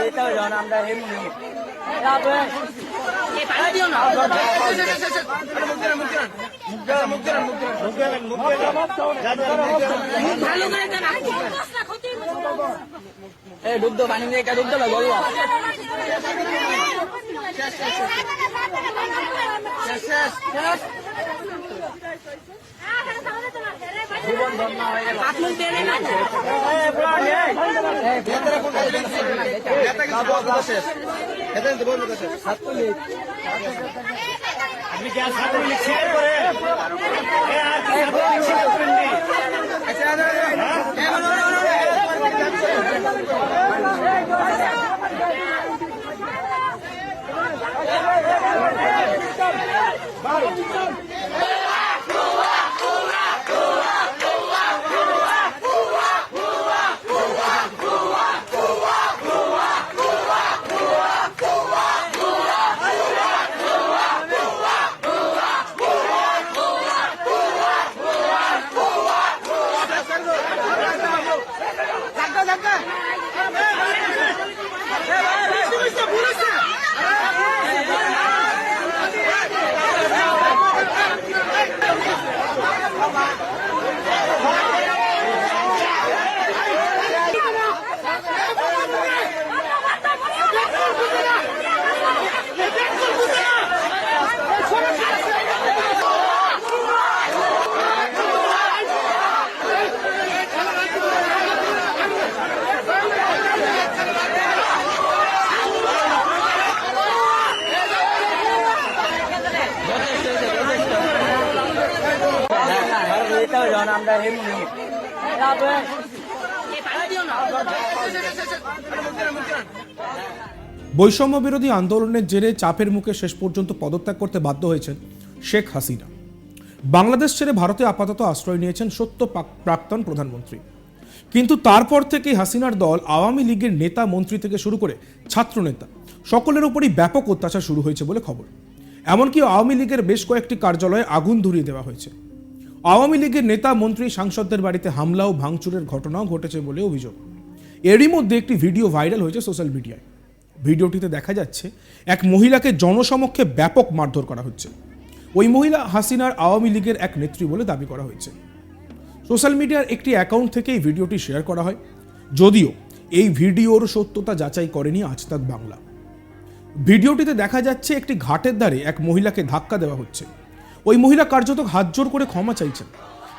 এটা যখন আমরা হেমনি এই ডুবতো পানি দিয়ে এটা ডুবতো না বলব জীবন ধন্য হয়ে গেল আপনি কি আর ছাত্রলীগ শেয়ার করেন এ আমরা বৈষম্য বিরোধী আন্দোলনের জেরে চাপের মুখে শেষ পর্যন্ত পদত্যাগ করতে বাধ্য হয়েছেন শেখ হাসিনা। বাংলাদেশ ছেড়ে ভারতে আপাতত আশ্রয় নিয়েছেন সত্য প্রাক্তন প্রধানমন্ত্রী। কিন্তু তারপর থেকেই হাসিনার দল আওয়ামী লীগের নেতা মন্ত্রী থেকে শুরু করে ছাত্রনেতা, সকলের উপরই ব্যাপক অত্যাচার শুরু হয়েছে বলে খবর। এমনকি আওয়ামী লীগের বেশ কয়েকটি কার্যালয়ে আগুন ধরিয়ে দেওয়া হয়েছে। আওয়ামী লীগের নেতা, মন্ত্রী, সাংসদদের বাড়িতে হামলা ও ভাঙচুরের ঘটনাও ঘটেছে বলে অভিযোগ। এরই মধ্যে একটি ভিডিও ভাইরাল হয়েছে সোশ্যাল মিডিয়ায়। ভিডিওটিতে দেখা যাচ্ছে, এক মহিলাকে জনসমক্ষে ব্যাপক মারধর করা হচ্ছে। ওই মহিলা হাসিনার আওয়ামী লীগের এক নেত্রী বলে দাবি করা হয়েছে। সোশ্যাল মিডিয়ার একটি অ্যাকাউন্ট থেকে এই ভিডিওটি শেয়ার করা হয়। যদিও এই ভিডিওর সত্যতা যাচাই করেনি আজ তাক বাংলা। ভিডিওটিতে দেখা যাচ্ছে, একটি ঘাটের ধারে এক মহিলাকে ধাক্কা দেওয়া হচ্ছে। ওই মহিলা কার্যত হাত জোর করে ক্ষমা চাইছেন।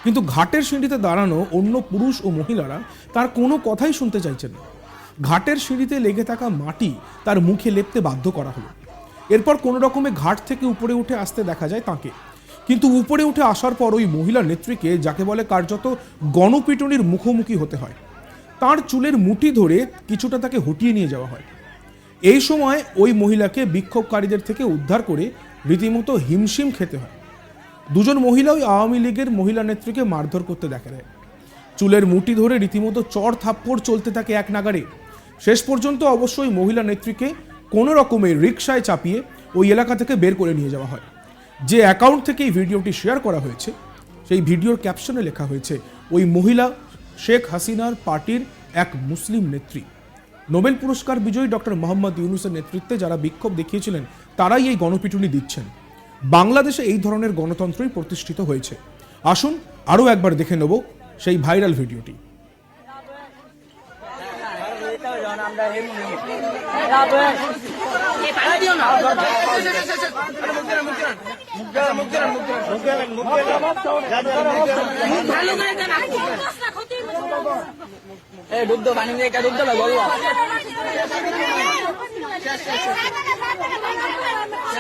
কিন্তু ঘাটের সিঁড়িতে দাঁড়ানো অন্য পুরুষ ও মহিলারা তার কোনো কথাই শুনতে চাইছেন না। ঘাটের সিঁড়িতে লেগে থাকা মাটি তার মুখে লেপতে বাধ্য করা হলো। এরপর কোনো রকমে ঘাট থেকে উপরে উঠে আসতে দেখা যায় তাকে। কিন্তু উপরে উঠে আসার পর ওই মহিলা নেত্রীকে, যাকে বলে কার্যত গণপিটুনির মুখোমুখি হতে হয়, তার চুলের মুঠি ধরে কিছুটা তাকে হটিয়ে নিয়ে যাওয়া হয়। এই সময় ওই মহিলাকে বিক্ষোভকারীদের থেকে উদ্ধার করে রীতিমতো হিমশিম খেতে হয়। দুজন মহিলা ওই আওয়ামী লীগের মহিলা নেত্রীকে মারধর করতে দেখা দেয় চুলের মুঠি ধরে রীতিমতো চর থাপ্পড় চলতে থাকে এক নাগারে শেষ পর্যন্ত অবশ্যই মহিলা নেত্রীকে কোনো রকমে রিকশায় চাপিয়ে ওই এলাকা থেকে বের করে নিয়ে যাওয়া হয়। যে অ্যাকাউন্ট থেকে এই ভিডিওটি শেয়ার করা হয়েছে, সেই ভিডিওর ক্যাপশনে লেখা হয়েছে, ওই মহিলা শেখ হাসিনার পার্টির এক মুসলিম নেত্রী। নোবেল পুরস্কার বিজয়ী ডক্টর মোহাম্মদ ইউনুসের নেতৃত্বে যারা বিক্ষোভ দেখিয়েছিলেন, তারাই এই গণপিটুনি দিচ্ছেন। বাংলাদেশে এই ধরনের গণতন্ত্রই প্রতিষ্ঠিত হয়েছে। আসুন আরও একবার দেখে নেব সেই ভাইরাল ভিডিওটি। ডুবতো পানি দিয়ে এটা না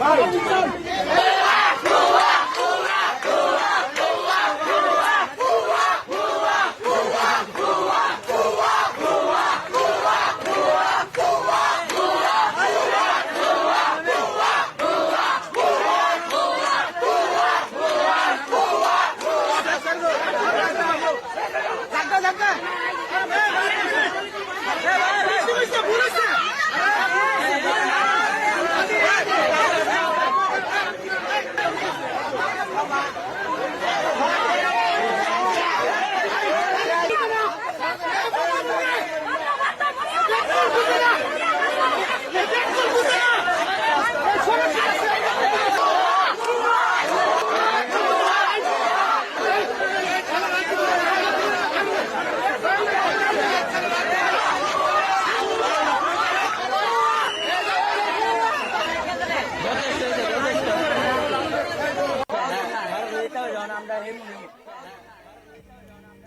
Vai!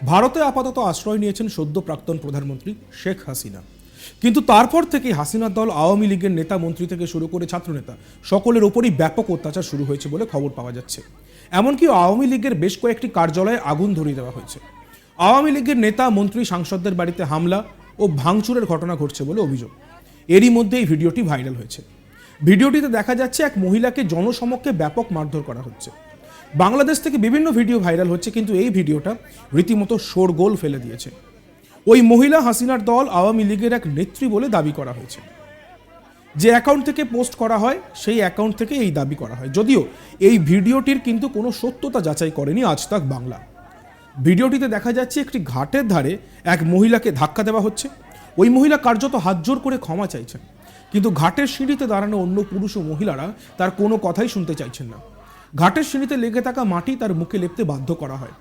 ভারতে আপাতত আশ্রয় নিয়েছেন সদ্য প্রাক্তন প্রধানমন্ত্রী শেখ হাসিনা। কিন্তু তারপর থেকে হাসিনার দল আওয়ামী লীগের নেতা মন্ত্রী থেকে শুরু করে ছাত্রনেতা, সকলের ওপরই ব্যাপক অত্যাচার শুরু হয়েছে বলে খবর পাওয়া যাচ্ছে। এমনকি আওয়ামী লীগের বেশ কয়েকটি কার্যালয়ে আগুন ধরিয়ে দেওয়া হয়েছে। আওয়ামী লীগের নেতা, মন্ত্রী, সাংসদদের বাড়িতে হামলা ও ভাঙচুরের ঘটনা ঘটছে বলে অভিযোগ। এরই মধ্যে এই ভিডিওটি ভাইরাল হয়েছে। ভিডিওটিতে দেখা যাচ্ছে, এক মহিলাকে জনসমক্ষে ব্যাপক মারধর করা হচ্ছে। বাংলাদেশ থেকে বিভিন্ন ভিডিও ভাইরাল হচ্ছে, কিন্তু এই ভিডিওটা রীতিমতো শোরগোল ফেলে দিয়েছে। ওই মহিলা হাসিনার দল আওয়ামী লীগের এক নেত্রী বলে দাবি করা হয়েছে। যে অ্যাকাউন্ট থেকে পোস্ট করা হয়, সেই অ্যাকাউন্ট থেকে এই দাবি করা হয়। যদিও এই ভিডিওটির কিন্তু কোনো সত্যতা যাচাই করেনি আজ তাক বাংলা। ভিডিওটিতে দেখা যাচ্ছে, একটি ঘাটের ধারে এক মহিলাকে ধাক্কা দেওয়া হচ্ছে। ওই মহিলা কার্যত হাত জোর করে ক্ষমা চাইছেন। কিন্তু ঘাটের সিঁড়িতে দাঁড়ানো অন্য পুরুষ ও মহিলারা তার কোনো কথাই শুনতে চাইছেন না। ঘাটের সিঁড়িতে লেগে থাকা মাটি তার মুখে লেপতে বাধ্য করা হয়।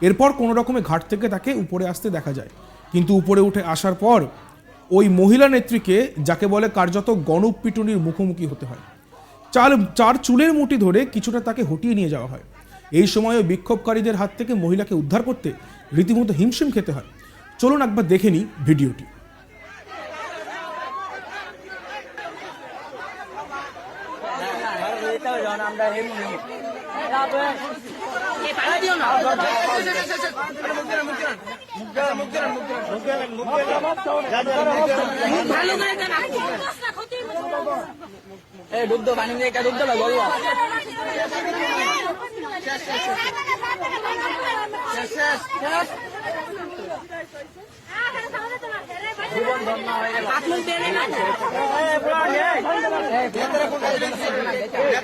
এরপর কোনো রকমে ঘাট থেকে তাকে উপরে আসতে দেখা যায়। কিন্তু উপরে উঠে আসার পর ওই মহিলা নেত্রীকে, যাকে বলে কার্যত গণপিটুনির মুখোমুখি হতে হয়। চার চার চুলের মুঠি ধরে কিছুটা তাকে হটিয়ে নিয়ে যাওয়া হয়। এই সময় বিক্ষোভকারীদের হাত থেকে মহিলাকে উদ্ধার করতে রীতিমতো হিমশিম খেতে হয়। চলুন একবার দেখে নিই ভিডিওটি। এটা যখন আমরা হেমুনি দুধ পানি দিয়ে এটা দুধ লাগবো জীবন ধন্য হয়ে গেল আপনি কি আর ছাত্রলীগ ছেড়ে পড়ে